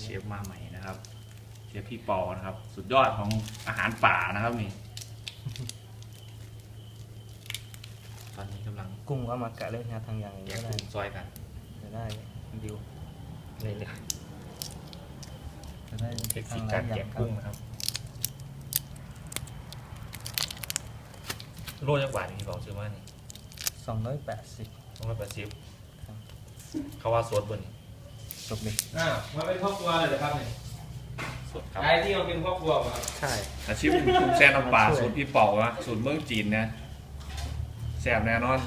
เชฟมาใหม่นะครับ เชฟพี่ปอนะครับ สุดยอดของอาหารป่านะครับนี่ ตอนนี้กำลังกุ้งก็มากะเล่นนะทางอย่างแยนี้กก็ได้กุ้งซอยกันจะได้ดิวเลยเลยจะได้เทคนิคการแกะกุ้งนะครับ โลจักบาทนี่บอกชื่อว่านี่สองร้อยแปดสิบต้องรับประชิปครับเขาว่าสดบนนี่ จบเลยอ่ามาเป็นครอบครัวเลยเหรอครับเนี่ยสดครับยายที่มาเป็นครอบครัวเหรอครับ ใช่ อาชีพกุ้งแช่น้ำปลาช่วยสูตรพี่เป่านะสูตรเมืองจีนนะแซ่บแน่นอน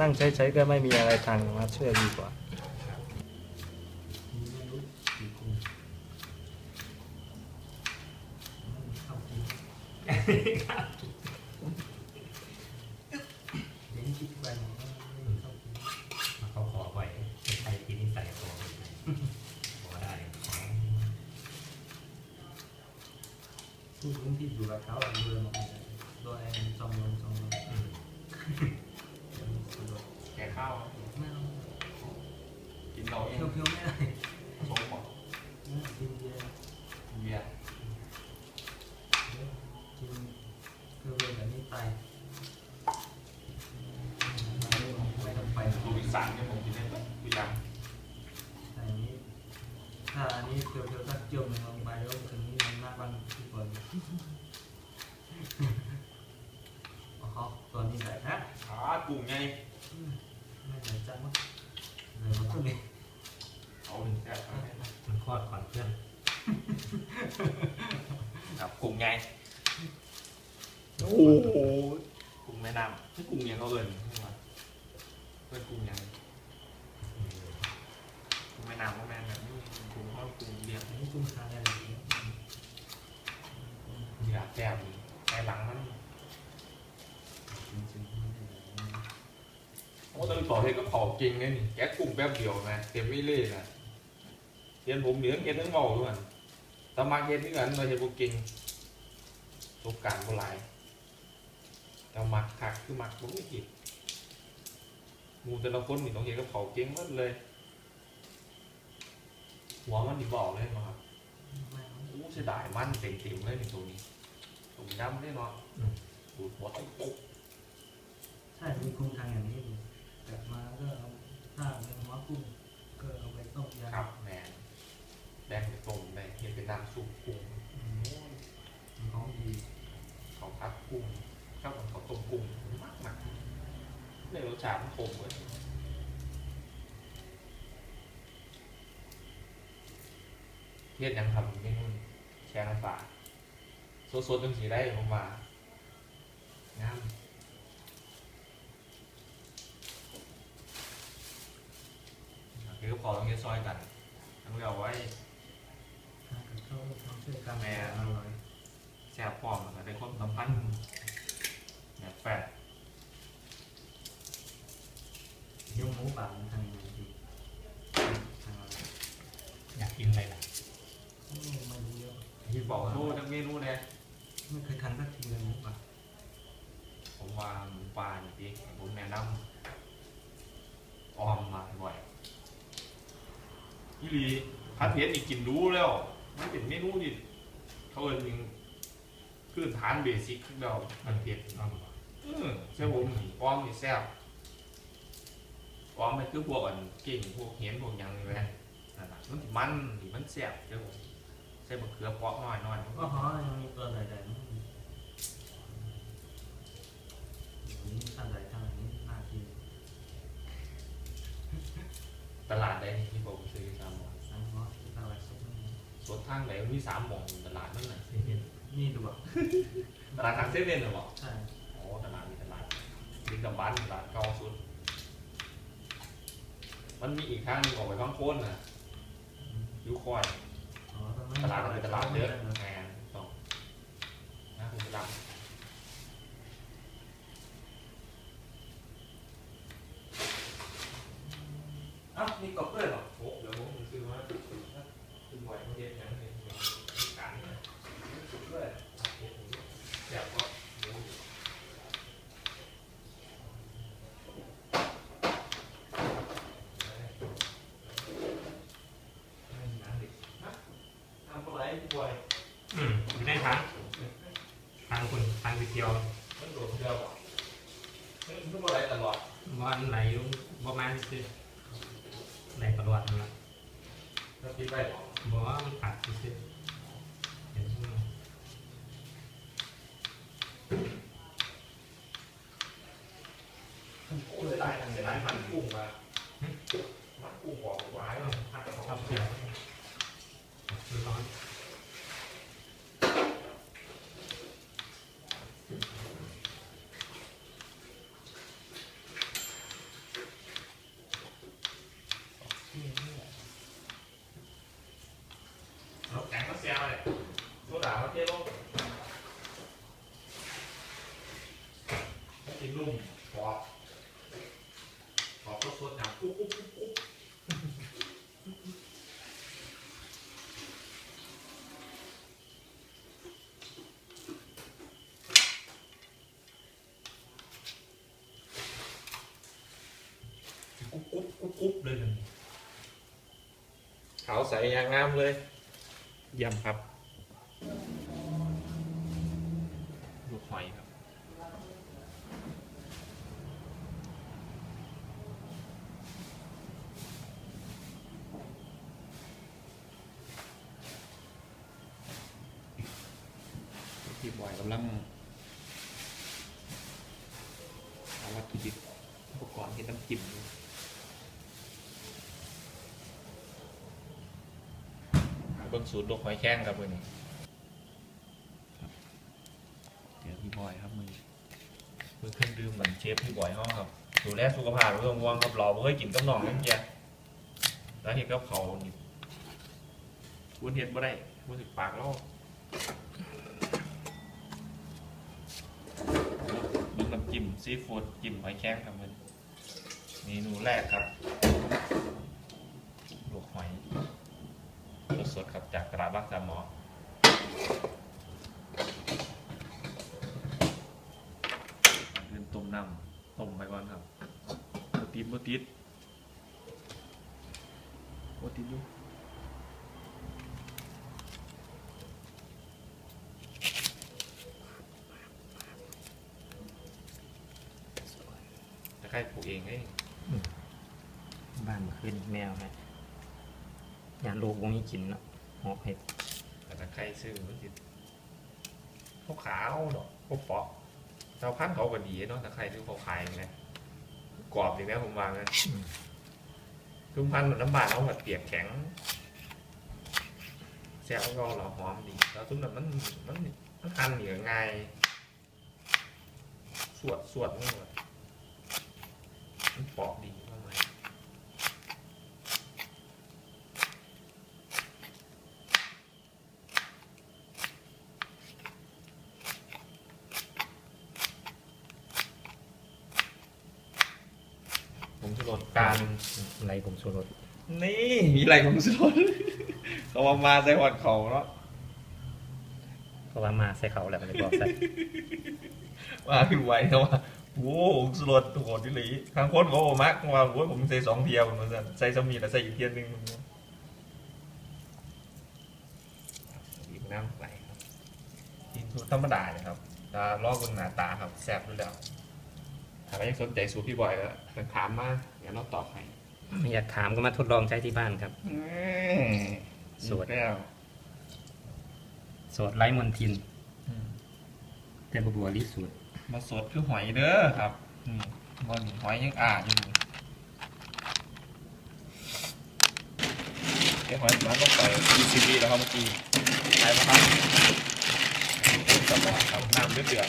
นั่งใช้ใช้ก็ไม่มีอะไรทางมาช่วยดีกว่าเขาขอบ่อยใครกินนิสัยขอขอได้ ผู้พื้นที่อยู่กับเขาเดินออกมาโดยจองเงินจองเงิน แกะข้าว ไม่เอา กินเราเอง เพียวๆไม่ได้ สมบอก กิน เบียร์เบียร์กินเพียวๆแบบนี้ไปไม่ต้องไปสูตรอีสานเนี่ยผมกินได้แบบทุกอย่าง แต่อันนี้ ถ้าอันนี้เพียวๆถ้าเจียวมันลงไปแล้วถึงนี้มันมากบ้างทุกคนอ๋อตัวนี้ไหนนะ ขากุ้งไง ไม่ไหนจังวะไหนวะตัวนี้ เอาหนึ่งแซ่บครับ มันคลอดก่อนเพื่อน ครับกุ้งไงโอ้โหกุ้งแม่น้ำนี่กุ้งยังเขาเอิญ เพื่อนกุ้งยังกุ้งแม่น้ำก็แม่แบบนี้กุ้งทอดกุ้งเลี้ยงอันนี้กุ้งคาได้เลยอยากแซ่บนี่ไอ้หลังมันโอ้ตอนต่อเฮ็ดก็เผาจริงไงนี่แกะกุ้งแป๊บเดียวนะเต็มไม่เล่นะเรียนผมเหลือเก็ดทั้งเมาด้วยตามาเฮ็ดที่กันมาเฮ็ดบ่เก่งประสบการณ์บ่หลายแต่มักคักคือมักบ่มีผิด มูแต่ละคนนี่ต้องเฮ็ดกับเผาเก่งหมดเลย หัวมันนี่บอกเลยมาครับไม่เอาโอ้เสียดายมันเต็มๆเลยนี่ตัวนี้ต้มยำได้เนาะดูดหัวไอ้ปุ๊บใช่มีกุ้งทางอย่างนี้อยู่กลับมาก็เอาถ้าเป็นหัวกุ้งก็เอาไปต้มยำครับแมนแดงไปต้มไปเฮ็ดเป็นน้ำซุปกุ้งอืมของดีเขาพัดกุ้งข้าวเขาต้มกุ้งมากมาก ในรสชาติมันคมเลยเฮ็ดหยังทำเมนูนี้แช่น้ำปลาสดๆจังสีได้ผมว่างามคือพอต้องเฮ็ดซอยกันทั้งเราไว้ทานกับข้าวทำช่วยกันแม่อร่อยแซ่บพร้อมแล้วก็ได้ความสัมพันธ์แบบแฟนยกหมูป่าทางอย่างดีทางอะไรอยากกินอะไรล่ะโอ้ไม่รู้เยอะที่บอกว่าโอ้ทั้งเมนูเลยไม่เคยทานสักทีเลยหมูป่าผมว่าหมูปลานี่พี่ผมแนะนำออมมาบ่อยอีหลีพัดเพชรนี่กินรู้แล้วมันเป็นเมนูที่เขาเอิ้นยิงพื้นฐานเบสิกของเราพัดเพชรอ้อมเออใช่ผมนี่อ้อมนี่แซ่บ อ้อมมันคือพวกอันเก่งพวกเห็นพวกหยังนี่แหละนั่นน่ะมันสิมันนี่มันแซ่บใช่ผมใส่มะเขือเปาะหน่อยหน่อยก็หอยังมีตัวใหญ่ๆมั้งนี่ทานใหญ่ทานอันนี้น่ากินตลาดใดที่ผมซื้อสามหมองน้ำฮอสตาไหลสุกนี่สวนทางไหนมันมีสามหมองตลาดนั่นน่ะนี่ดูอะตลาดทางเซเว่นเหรอบอกใช่อ๋อตลาดมีตลาดมีกับบ้านตลาดเก่าสุด มันมีอีกทางหนึงออกไปข้างโพ้นน่ะอยูคอยอ๋อตรงตลาดมันเป็นตลาดเยอะเหรอแม นี่สิในประวัติมันละแล้วพี่ไปบอกว่ามันตัดสิ เป็นลุ่มปอบปอบก็สวดน้ำปุ๊บปุ๊บปุ๊บปุ๊บกุ๊บกุ๊บกุ๊บกุ๊บเลยนะขาวใสอย่างงามเลยยำครับ กำลังเอาวัตถุดิบอุปกรณ์ที่ต้องจิ้มอยู่เบิ้งสูตรลูกหอยแข้งครับมือนี้ครับเดี๋ยวพี่บอยครับมือนี้มือเครื่องดื่มเหมือนเชฟพี่บอยห้องครับดูแลสุขภาพเรื่องว่างครับเราไม่เคยกินกับน้องนั่นแกแล้วเห็นกับเขานี่วุ้นเห็ดบ่ได้วุ้นถึงปากแล้ว ลูกน้ำจิ้ม ซีฟู้ดจิ้มหอยแครงครับมันเมนูแรกครับลวกหอยสดๆครับจากตลาดบ้านสามหมอเป็นต้มน้ำต้มไปก่อนครับโบติดโบติดโบติดอยู่ ใครปลูกเองเองบ้านเมื่อคืนแมวฮะยานลูกวงนี้กินเนาะหอบเห็ดแต่ถ้าใครซื้อมันจิเขาขาวๆดอกเขาเปาะเจ้าพันธุ์เขาก็ดีเนาะแต่ใครซื้อเขาขายไงกรอบดีนะผมวางนะคือพันธุ์น้ำบานเอาแบบเปียกแข็งแซ่บก็เราหอมดีแล้วทุกนั้นมันมันมันทันเหนือง่ายสวดสวดนี่หมดมันเปาะดีมากเลยผมจะลดการไรผมสูรสนี่มีอะไรของสุด เขามามาใส่หอดเขาเนาะเพราะว่ามาใส่เขาแหล้วมันเลยบอกใส่ว่าคือไวนะว่า โอ้โหสุดโหดที่หลีทางคนเขาบอกมักว่าโอ้ยผมใส่สองเทียเหมือนกันใส่สมีแล้วใส่อีกเทียหนึงอีกน้ำไหลครับกินสูตรธรรมดาเนี่ยครับตาลอกบนหน้าตาครับแซ่บด้วยแล้วถ้าใครยังสนใจสูตรพี่บอยก็ถามมาเดี๋ยวเราตอบให้อยากถามก็มาทดลองใช้ที่บ้านครับสูตรแล้วสดไร้มนทินแต่บัวลิสูตร มาสดคือหอยเด้อครับนี่บอลหอยยังอ่าอยู่นี่เดี๋ยวหอยมันลงไป20วิแล้วครับเมื่อกี้ใช่ไหมครับสมองครับน้ำเดือดเดือด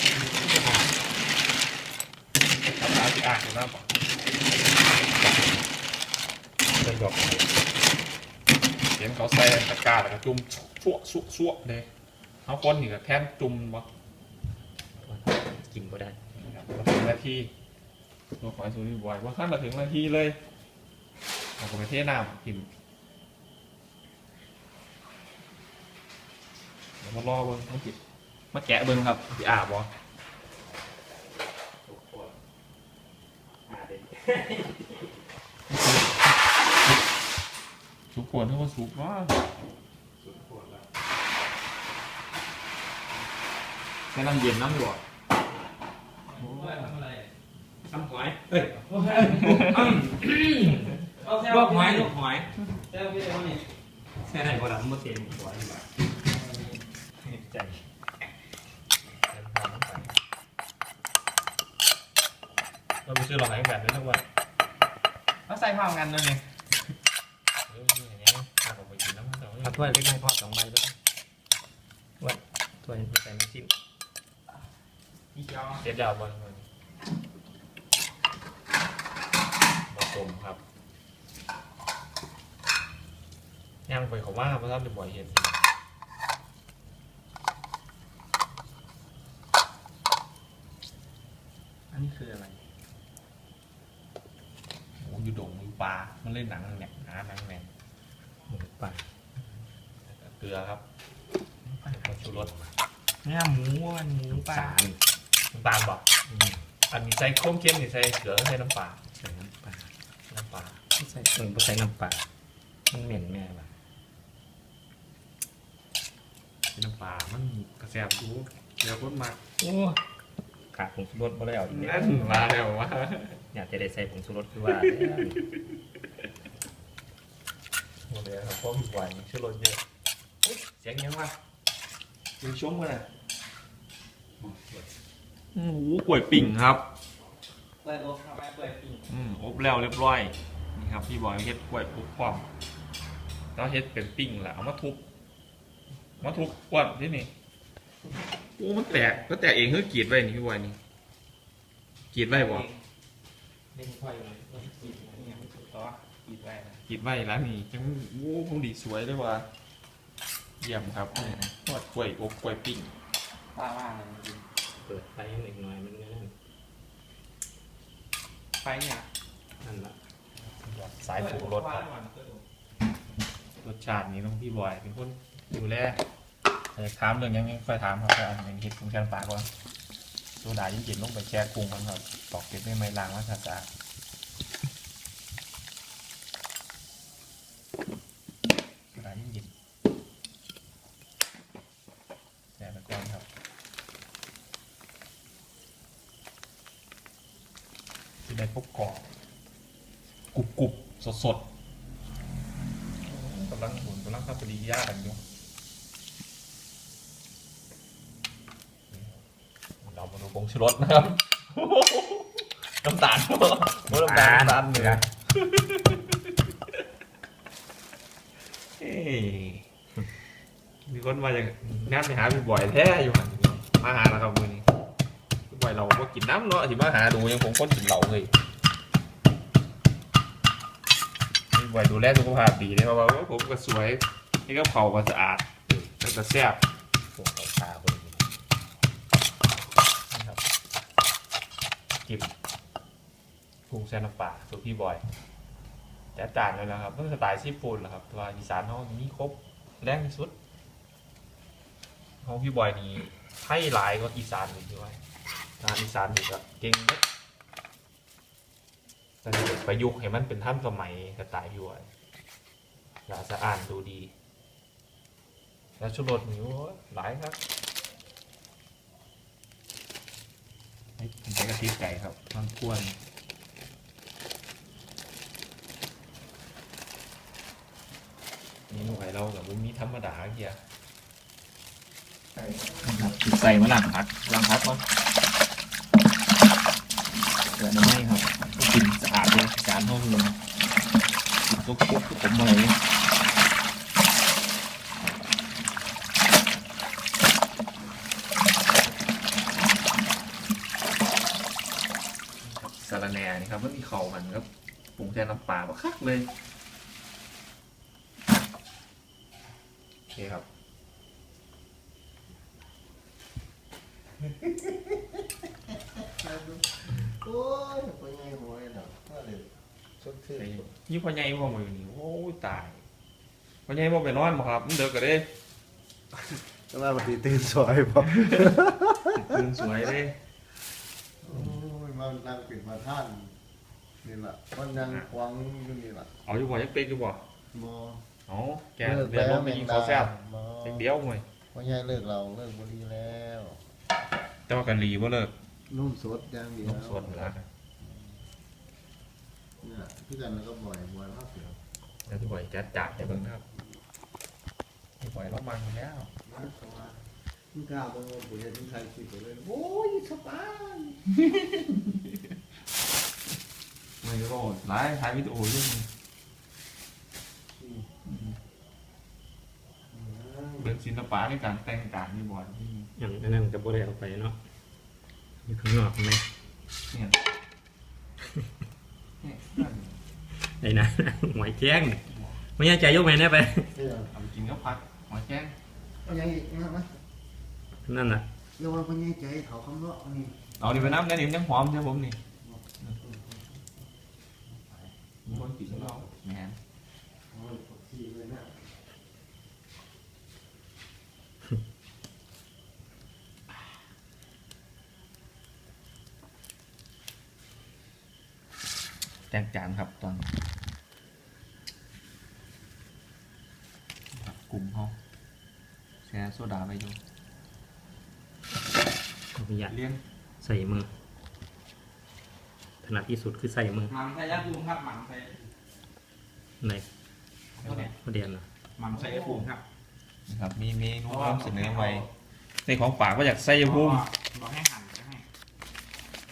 ทำน้ำที่อ่างอยู่หน้าปะเป็นบอกเห็นเขาใส่ตะกร้าแล้วก็จุ่มชั่วชั่วชั่วเลยเขาคนนี่ก็แทนจุ่มบ่ กินก็ได้ครับมาถึงนาทีตัวหอยสูตรบ่อยว่าขั้นมาถึงนาทีเลยเอาไปเทน้ำกินเดี๋ยวมารอเบิ้งต้องจิบมาแกะเบิ้งครับพี่อาบอสุกขวดเท่าว่าสุกว่าแค่น้ำเย็นน้ำหยด ทำอะไรทำหอยเอ้ยเอาแซวลวกหอยลวกหอยแซวพี่เดี๋ยวนี่แค่ไหนก็ได้มันเต็มหัวดีกว่าใจเราไปซื้อหลอดไหนแบบนี้ทุกวันเราใส่ผ้ากันนั่นเองเออนี่อย่างเงี้ยถ้าผมไปกินน้ำมันจะเอาถ้วยเล็กๆพอสองใบด้วยว่าถ้วยไม่ใส่น้ำจิ้ม อีเจ้าเจ็ดดาวบอลผสมครับย่างไปเขาว่าเพราะท่านจะบ่อยเห็นอันนี้คืออะไรหมูอยู่ดงอยู่ปลา มันเล่นหนังเนี่ยหาหนังเนี่ยหมูป่าเกลือครับผงชูรสเนี่ยหมูอันหมูป่า น้ำตาลบอกอืมอันนี้ใส่ข้มเค็มนี่ใส่เกลือใส่น้ำปลาใส่น้ำปลาน้ำปลาไม่ใส่เออไม่ใส่น้ำปลามันเหม็นแม่ป่ะใส่น้ำปลามันกระแสบดูเกลือข้นมากโอ้ขาดผงชูรสมาแล้วอีกเนี่ยนั่นมาแล้วว่าอยากจะได้ใส่ผงชูรสคือว่าแล้วหมดเลยครับเพราะมีไวน์ชื่อรสเยอะอุ๊ยเสียงยังวะยังชมกันอะ โอ้โหกล้วยปิ่งครับเปิดโอ๊คทำไมเปิดปีอืมอบแล้วเรียบร้อยนี่ครับพี่บอยเฮ็ดกล้วยอบความแล้วเฮ็ดเป็นปิ้งแหละเอามาทุบมาทุบกวดที่นี่โอ้มันแตกก็แตกเองคือกรีดไว้นี่พี่บอยนี่กรีดไว้บ่เล่นไฟเลยเนี่ยมันถูกต่ออีกไปนะกรีดไว้แล้วนี่จังโอ้คงดีสวยเลยว่ะเยี่ยมครับทอดกล้วยอบกล้วยปิ้งป้ามากเลยจริง เปิดไฟให้อีกหน่อยมันนั่นไฟเนี่ยนั่นละสายปรุงรสครับรสชาตินี้ต้องพี่บอยเป็นคนดูแลอยากถามเรื่องยังไม่ค่อยถามครับแต่อันนี้เฮ็ดคุณแค่ปากก่อนโซดายิ่งเย็นลงไปแช่กุ้งกันครับตอกเก็บได้ไม่ล้างว่าสะอาดโซดายิ่งเย็นแช่ไปก่อนครับจะได้พวกกรอบกรุบกรุบ สดสดๆกำลังหุ่นกำลังเข้าไปดีย่ากันอยู่เรามาดูผงชูรสนะครับน้ำตาลโอ้น้ำตาลน้ำตาลเหนือเอ้ยมีคนมาจากงานไปหาพี่บ่อยแท้อยู่หันมาหาแล้วครับมือนี้พี่บ่อยเราก็กินน้ำเนาะที่มาหาดูยังผมคนกินเหล้าเลย บอยดูแลสุขภาพดีเลยเพราะว่าผมก็สวยนี่ก็เผาก็สะอาดแล้วก็แซ่บพวกเขาตาคนนี้นะครับกิบกุ้งแซ่น้ำปลาสูตรพี่บอยแต่จานเลยนะครับต้องสไตล์ซีฟู้ดแหละครับตัวอีสานเขามีครบแรงที่สุดของพี่บอยนี่ให้หลายกว่าอีสานเลยพี่บอยทางอีสานนี่ก็เก่งเนอะแต่ถ้าเกิดประยุกต์ให้มันเป็นท่านสมัยสไตล์พี่บอยอย่าสะอ่านดูดี แล้วชุดรสนี่โอ้ยหลายครับนี่ผมใช้กะทิไก่ครับมันควรนี่หน่วยเรากับบุมีธรรมดาเกียใส่มาหลังพักหลังพักก่อนเกิดไม่ครับ กินสะอาดเลยจานเท่าเลยทุกคุกผมเลยสารแหน่นี่ครับไมันมีเขามันครับปรุงแทนน้ำปลาบักคักเลยโอเคครับ โอ้ยไปไงหัวเนาะว่าเลย ชดเชยยี่พ่อใหญ่พ่อมือนี่โอ้ยตายพ่อใหญ่พ่อไปนอนบ่ครับมันเดือกก็ได้ก็ว่ามันตื่นสวยพอตื่นสวยเลยโอ้ยมานั่งปิดมาท่านนี่แหละมันยังควังอยู่นี่แหละเอาอยู่บ่ยังเป็กอยู่บ่มอเอ๋อแกเรียนรถไปยิงเขาแซ่บมอเด็กเดียวมวยพ่อใหญ่เลิกเราเลิกบุหรี่แล้วแต่ว่ากันรีบ่เลิกนุ่มสดอย่างเดียวน้ำสดแล้ว เนี่ยพี่กันแล้วก็บ่อยบ่อยมากเสียวแล้วพี่บอยจัดจัดให้เบิ่งครับพี่บอยเรามันอยู่แล้วมาเข้ามามึงกล้าบอกว่าปุ๋ยถึงใครคิดไปเลยโอ้ยสบายไม่รอดหลายถ่ายวิดีโออยุ่งเบิ่งศิลปะในการแต่งการนี่บอยอย่างนั้นก็บ่ได้เอาไปเนาะอยู่ข้างนอกไหม เนี่ยเนี่ยนั่น ไอ้นะหวยแจ้งไม่ใช่ใจยกแม่นได้ไปเนี่ย เอาไป กินก็พักหอยแจ้งเอาอย่างอีกนะมั้ยนั่นน่ะเรียกว่าพญายใจเขาคำเลาะนี่เอาดิไปน้ำเนี่ยนี่มันยังหอมใช่ผมนี่มีคนกินเราแหมนโอ้ยปวดขี้เลยนะแต่งจานครับตอนผักกลุ่มเขาแช่โซดาไปอยู่ขออนุญาตเลี้ยงใส่มือ ถนัดที่สุดคือใส่มือหม่ำใส่ยาปูครับหม่ำใส่ในตัวไหนประเด็นน่ะหม่ำใส่ยาปูครับนะครับมีเมนูนำเสนอไว้ในของฝากก็อยากใส่ยาพุ่มบอกให้หั่นก็ให้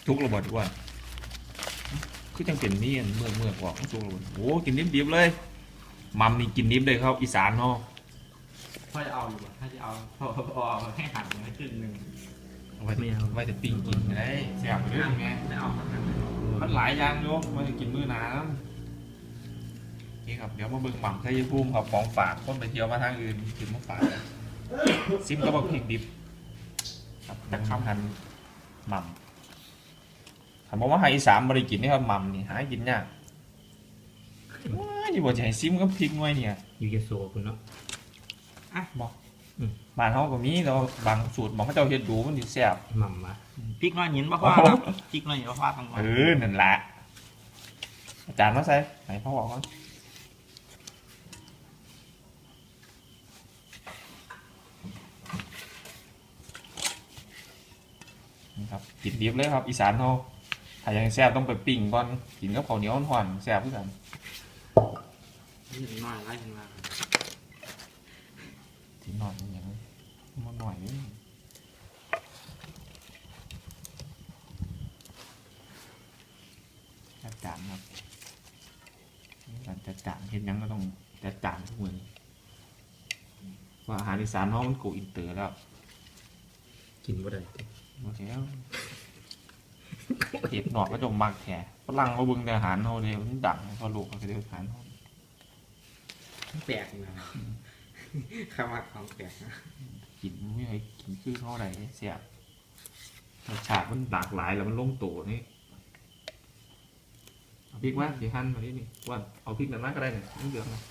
ทุกระบบด้วยคือจังเป็นนี่เมื่อเมื่อบอกทุกระบบโอ้กินดิบๆเลยมัมนี่กินดิบเลยครับอีสานเนาะ พ่อจะเอาอยู่ป่ะถ้าจะเอาพอพอให้หั่นให้ครึ่งหนึ่งเอาไว้ไว้แต่ปิ้งกินก็ได้แซ่บเรื่องไงไม่เอาครับมันหลายอย่างโยมมันจะกินมื้อหนานะนี่ครับเดี๋ยวมาเบิ่งหม่ำใส่ยาพุ่มครับของฝากคนไปเที่ยวมาทางอื่นกินมาฝากซิมก็บอกพริกดิบครับแต่คำหันหม่ำถามว่าให้อีสานบริกินนี่ครับหม่ำนี่หากินยากว้ายที่บอกจะให้ซิมก็พริกหน่วยเนี่ยอยู่เยโซคุณเนาะ บ้านเขาก็มีแต่ว่าบางสูตรบางเขาเจ้าเฮ็ดดูมันสิแซ่บหม่ำมาพริกน้อยหินบ่ว่าครับพริกน้อยหินบ่ว่าต้องเออนั่นแหละอาจารย์มาใส่ไหนพ่อบอกก่อนนี่ครับกินดิบเลยครับ อีสานเขาถ้าอยากให้แซ่บต้องไปปิ้งก่อนกินกับข้าวเหนียวห่อนๆแซ่บคือกันหินน้อยไรหินมา ทิ้งหน่อยมันยังมันหน่อยนี่จัดจานครับการจัดจานเห็นยังก็ต้องจัดจานทุกมือว่าอาหารอีสานเขามันกูอินเตอร์แล้ว กินบ่ได้โอเคแล้วเห็ดหนอกก็จงมักแท้ฝรั่งมาเบิ่งแต่อาหารเขาเลยมันดังเขาลูกเขาก็เรียกอาหารเขาแปลกนะ คำว่าของแปลกนะกินไม่ให้กินคือเขาอะไรเสียบรสชาติมันหลากหลายแล้วมันลงตัวนี่เอาพริกมาสีหั่นมาดินี่ว่าเอาพริกนั้นมาก็ได้เนี่ยไม่เหลืองนะ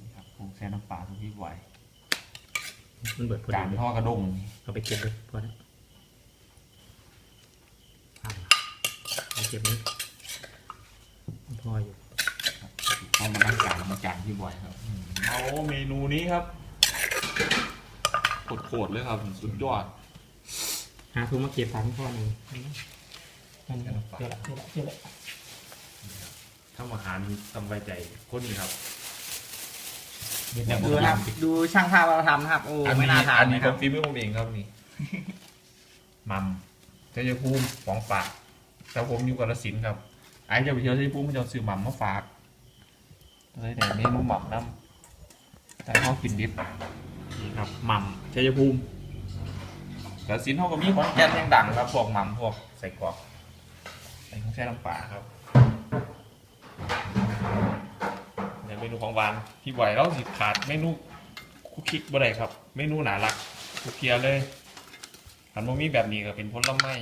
นี่ครับผงแซ่น้ำปลาทุกที่ไหวมันเบิดพอจาดีนเลยทอดกระดงเอาไปเก็บเลยพอแล้วเอาเก็บนี้พออยู่ เอามานั่งจานมาจานที่บ่อยครับเอาเมนูนี้ครับโคตรๆเลยครับ สุดยอด หาทุกมาเก็บทางพ่อหนึ่งนั่นเจอละเจอละเจอละทำอาหารทำไว้ใจคนนี้ครับ เดี๋ยวเนี่ยดูนะครับ ดูช่างภาพเราทำนะครับ โอ้ อันไม่นี้น่าทานอันนี้นะผครับมฟีมือผมเองครับนี่มัมเจ้าภูมิของฝากแต่ผมอยู่กาฬสินธุ์ครับไอ้เจ้าไปเที่ยวเจ้าภูมิมันจะเอาซื้อมัมมาฝาก เลยแต่เมนูมัมน้ำแต่เขากินดิบนี่ครับมัมเจ้าภูมิกาฬสินธุ์เขาก็มีคอนแกนยังดังครับพวกมัมพวกใส่กรอกใส่ข้าวแช่น้ำปลาครับเนี่ยเมนูของหวานพี่ไหวเราสิขาดเมนูคุกคิกบ่ได้ครับ เมนูหนารักคุกเคียเลยหันบ่มีแบบนี้ก็เป็นผลไม้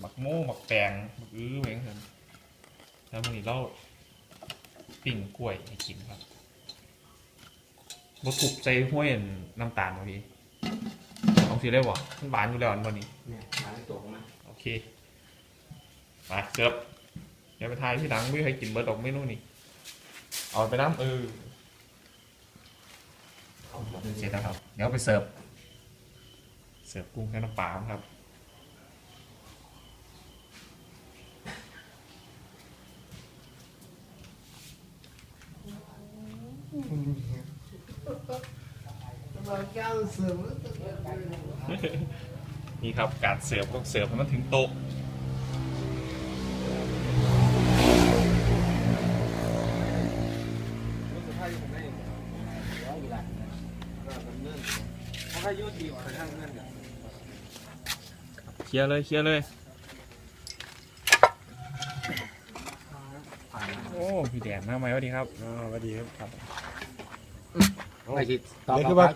หมักโม่หมักแตงหมักอื้อเหมือนกันแล้วมันนี้เรา ปิ้งกล้วยให้กินครับบ่ถูกใจห้วยน้ำตาลบ่พี่ต้องสิได้บ่มันหวานอยู่แล้วอันบ่นี้เนี่ยร้านตัวมาโอเคไปเสิร์ฟเดี๋ยวไปทายที่หลังไม่เคยกินเบิร์ดดอกเมนูนี่เอาไปน้ำเออเสร็จแล้วครับ เดี๋ยวไปเสิร์ฟ เสิร์ฟกุ้งแค่น้ำปลาครับ มาแก้วเสือมนี่ครับการเสิร์ฟต้องเสิร์ฟให้มันถึงโต๊ะเคลียร์เลยเคลียร์เลยโอ้พี่แดนมาไหมสวัสดีครับอ๋อสวัสดีครับไปสิตอบรับ